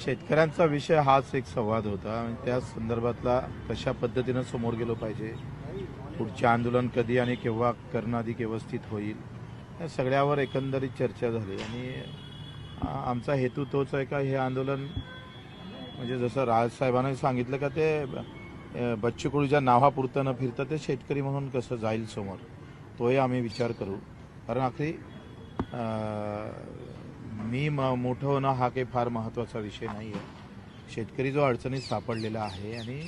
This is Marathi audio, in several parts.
शेतकऱ्यांचा विषय हाच एक संवाद होता. आणि त्या संदर्भातला कशा पद्धतीनं समोर गेलो पाहिजे? पुढचे आंदोलन कधी आणि केव्हा करणं अधिक व्यवस्थित होईल? या सगळ्यावर एकंदरीत चर्चा झाली. आणि आमचा हेतू तोच आहे का हे आंदोलन? म्हणजे जसं राजसाहेबांनी सांगितलं का ते अ, बच्चू कडूच्या नावापुरतं न फिरतं ते शेतकरी म्हणून कसं जाईल समोर? तोही आम्ही विचार करू. कारण आखरी मी म मोठं होणं हा काही फार महत्त्वाचा विषय नाही आहे शेतकरी जो अडचणीत सापडलेला आहे आणि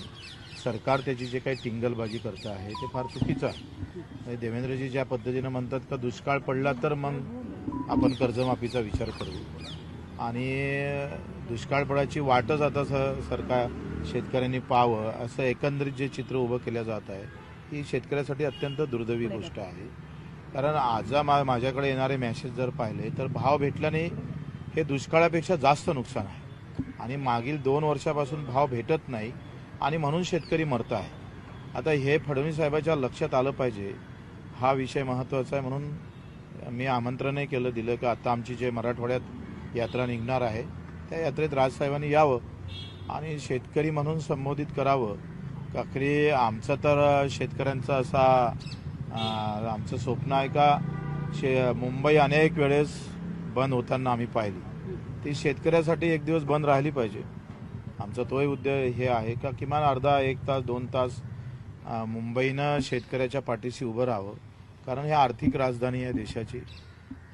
सरकार त्याची जे काही टिंगलबाजी करतं आहे ते फार चुकीचं आहे. म्हणजे देवेंद्रजी ज्या पद्धतीनं म्हणतात का दुष्काळ पडला तर मग आपण कर्जमाफीचा विचार करू. आणि दुष्काळ पडायची वाटच आता स सरकार शेतकऱ्यांनी पाहावं असं एकंदरीत जे चित्र उभं केलं जात आहे ही शेतकऱ्यासाठी अत्यंत दुर्दैवी गोष्ट आहे. कारण आज मा माझ्याकडे येणारे मॅसेज जर पाहिले तर भाव भेटल्याने हे दुष्काळापेक्षा जास्त नुकसान आहे. आणि मागील दोन वर्षापासून भाव भेटत नाही आणि म्हणून शेतकरी मरत आहे. आता हे फडणवीस साहेबाच्या लक्षात आलं पाहिजे. हा विषय महत्त्वाचा आहे म्हणून मी आमंत्रणही केलं दिलं की आता आमची जे मराठवाड्यात यात्रा निघणार आहे त्या यात्रेत राजसाहेबांनी यावं आणि शेतकरी म्हणून संबोधित करावं. काकरी आमचं तर शेतकऱ्यांचा असा आमचं स्वप्न आहे का शे मुंबई अनेक वेळेस बंद होताना आम्ही पाहिली. ती शेतकऱ्यासाठी एक दिवस बंद राहिली पाहिजे. आमचा तोही उद्योग हे आहे का किमान अर्धा एक तास दोन तास मुंबईनं शेतकऱ्याच्या पाठीशी उभं राहावं. कारण ही आर्थिक राजधानी आहे देशाची.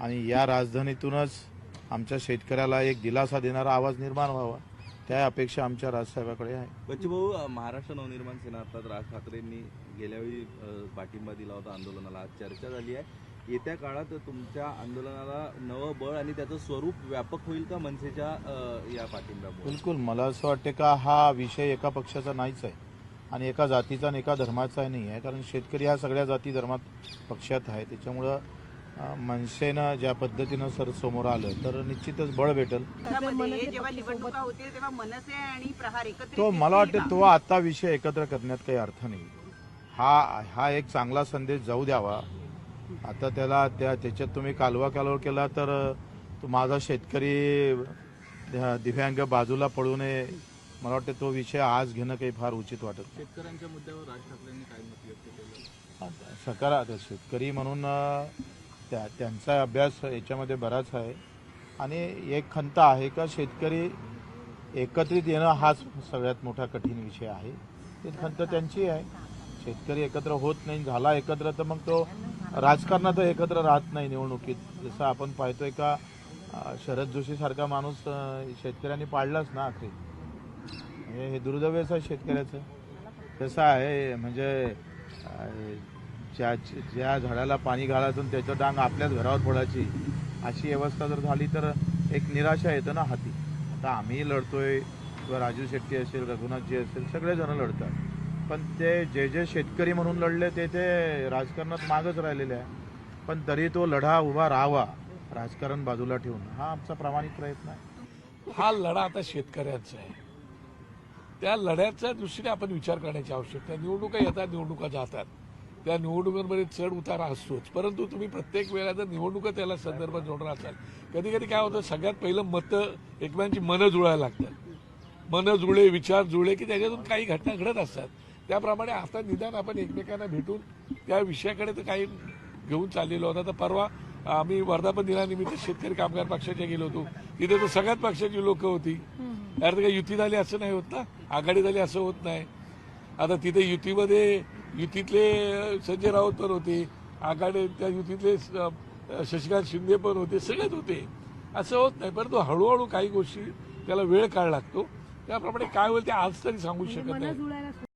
आणि या राजधानीतूनच आमच्या शेतकऱ्याला एक दिलासा देणारा आवाज निर्माण व्हावा. त्या अपेक्षा आमच्या राजसाहेबाकडे आहे. बच्चू भाऊ अ, महाराष्ट्र नवनिर्माण सेना अर्थात राज ठाकरेंनी गेल्यावेळी पाठिंबा दिला होता आंदोलनाला. आज चर्चा झाली आहे. येत्या काळात तुमच्या आंदोलनाला नवं बळ आणि त्याचं स्वरूप व्यापक होईल का मनसेच्या या पाठिंब्यामुळे? बिलकुल. मला असं वाटतं का हा विषय एका पक्षाचा नाहीच आहे आणि एका जातीचा आणि एका धर्माचा नाही आहे. कारण शेतकरी हा सगळ्या जाती धर्मात पक्षात आहे. त्याच्यामुळं मनसेनं ज्या पद्धतीनं सर समोर आलं तर निश्चितच बळ भेटेल. त्यामध्ये जेव्हा निवडणुका होतील तेव्हा मनसे आणि प्रहार एकत्रित तो मला वाटतं? तो आता विषय एकत्र करण्यात काही अर्थ नाही. हा हा एक चांगला संदेश जाऊ द्यावा. आता त्याला त्या त्याच्यात तुम्ही कालवा कालवा केला तर तो माझा शेतकरी दिव्यांग बाजूला पडू नये. मला वाटतं तो विषय आज घेणं काही फार उचित वाटत शेतकऱ्यांच्या मुद्द्यावर राज ठाकरेंनी काय मत व्यक्त केलं? सकारात्मक शेतकरी म्हणून त्या त्यांचा अभ्यास याच्यामध्ये बराच आहे. आणि एक खंत आहे का शेतकरी एकत्रित येणं हाच सगळ्यात मोठा कठीण विषय आहे. ती खंत त्यांची आहे. शेतकरी एकत्र होत नाही झाला एकत्र तर मग तो राजकारणात एकत्र राहत नाही निवडणुकीत. जसं आपण पाहतोय का शरद जोशीसारखा माणूस शेतकऱ्यांनी पाळलाच ना आखरी. म्हणजे हे दुर्दैवच आहे शेतकऱ्याचं. कसं आहे म्हणजे ज्या ज्या झाडाला पाणी घालायचं त्याचं डांग आपल्याच घरावर पडायची अशी व्यवस्था जर झाली तर एक निराशा येतं ना हाती. आता आम्ही लढतोय किंवा राजू शेट्टी असेल रघुनाथजी असेल सगळेजण लढतात. पण ते जे जे शेतकरी म्हणून लढले ते ते राजकारणात मागच राहिलेले आहे. पण तरी तो लढा उभा राहावा राजकारण बाजूला ठेवून. हा आमचा प्रामाणिक प्रयत्न आहे. हा लढा आता शेतकऱ्यांचा आहे. त्या लढ्याच्या दृष्टीने आपण विचार करण्याची आवश्यकता निवडणुका येतात निवडणुका जातात. त्या निवडणुकांमध्ये चढ उतार असतोच. परंतु तुम्ही प्रत्येक वेळा जर निवडणुका त्याला संदर्भात जोडणार असाल कधी कधी काय होतं सगळ्यात पहिलं मतं एकमेकांची मनं जुळायला लागतात. मनं जुळे विचार जुळे की त्याच्यातून काही घटना घडत असतात. त्याप्रमाणे आता निदान आपण एकमेकांना भेटून त्या विषयाकडे तर काही घेऊन चाललेलो होता तर परवा आम्ही वर्धापन दिनानिमित्त शेतकरी कामगार पक्षाच्या गेलो होतो. तिथे तर सगळ्याच पक्षाची लोक होती. यार काही युती झाली असं नाही होत ना? आघाडी झाली असं होत नाही. आता तिथे युतीमध्ये युतीतले संजय राऊत पण होते आघाडी त्या युतीतले शशिकांत शिंदे पण होते सगळेच होते. असं होत नाही परंतु हळूहळू काही गोष्टी त्याला वेळ काळ लागतो. त्याप्रमाणे काय होईल ते आज तरी सांगू शकत नाही.